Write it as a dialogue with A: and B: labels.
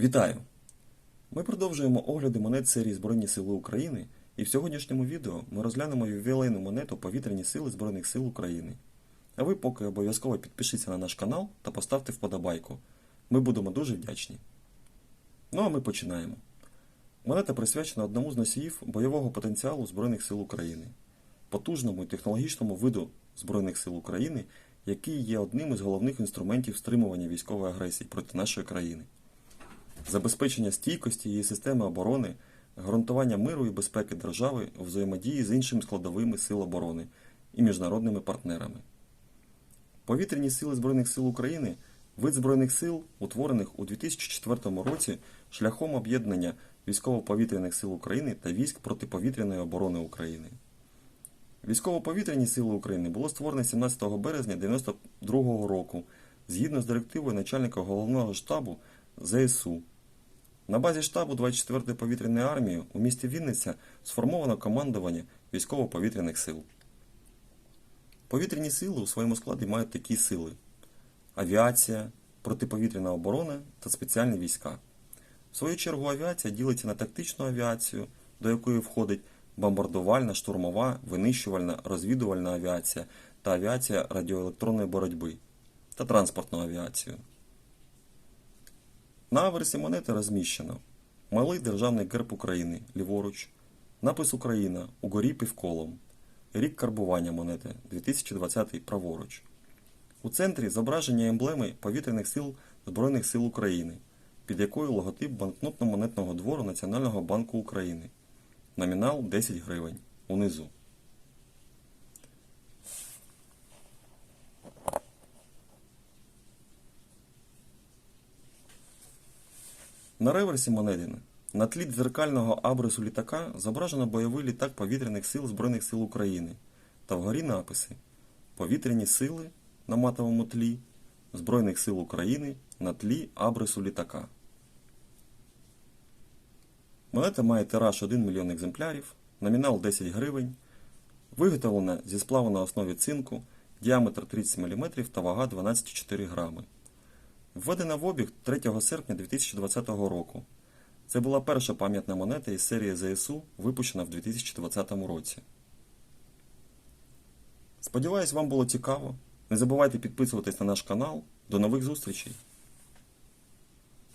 A: Вітаю! Ми продовжуємо огляди монет серії Збройні Сили України, і в сьогоднішньому відео ми розглянемо ювілейну монету Повітряні Сили Збройних Сил України. А ви поки обов'язково підпишіться на наш канал та поставте вподобайку. Ми будемо дуже вдячні. Ну а ми починаємо. Монета присвячена одному з носіїв бойового потенціалу Збройних сил України, потужному і технологічному виду Збройних сил України, який є одним із головних інструментів стримування військової агресії проти нашої країни забезпечення стійкості її системи оборони, гарантування миру і безпеки держави у взаємодії з іншими складовими сил оборони і міжнародними партнерами. Повітряні сили Збройних сил України вид Збройних сил, утворених у 2004 році шляхом об'єднання військово-повітряних сил України та військ протиповітряної оборони України. Військово-повітряні сили України було створено 17 березня 1992 року згідно з директивою начальника головного штабу ЗСУ. На базі штабу 24-ї повітряної армії у місті Вінниця сформовано командування військово-повітряних сил. Повітряні сили у своєму складі мають такі сили: авіація, протиповітряна оборона та спеціальні війська. В свою чергу авіація ділиться на тактичну авіацію, до якої входить бомбардувальна, штурмова, винищувальна, розвідувальна авіація та авіація радіоелектронної боротьби та транспортну авіацію. На аверсі монети розміщено малий державний герб України ліворуч, напис Україна угорі півколом, рік карбування монети 2020 праворуч. У центрі зображення емблеми повітряних сил Збройних сил України, під якою логотип банкнотно-монетного двору Національного банку України. Номінал 10 гривень. Унизу. На реверсі монетини на тлі дзеркального абрису літака зображено бойовий літак повітряних сил Збройних сил України та вгорі написи Повітряні сили на матовому тлі Збройних сил України на тлі абрису літака. Монета має тираж 1 мільйон екземплярів, номінал 10 гривень, виготовлена зі сплаву на основі цинку, діаметр 30 мм та вага 12,4 грами. Введена в обіг 3 серпня 2020 року. Це була перша пам'ятна монета із серії ЗСУ, випущена в 2020 році. Сподіваюсь, вам було цікаво. Не забувайте підписуватись на наш канал. До нових зустрічей!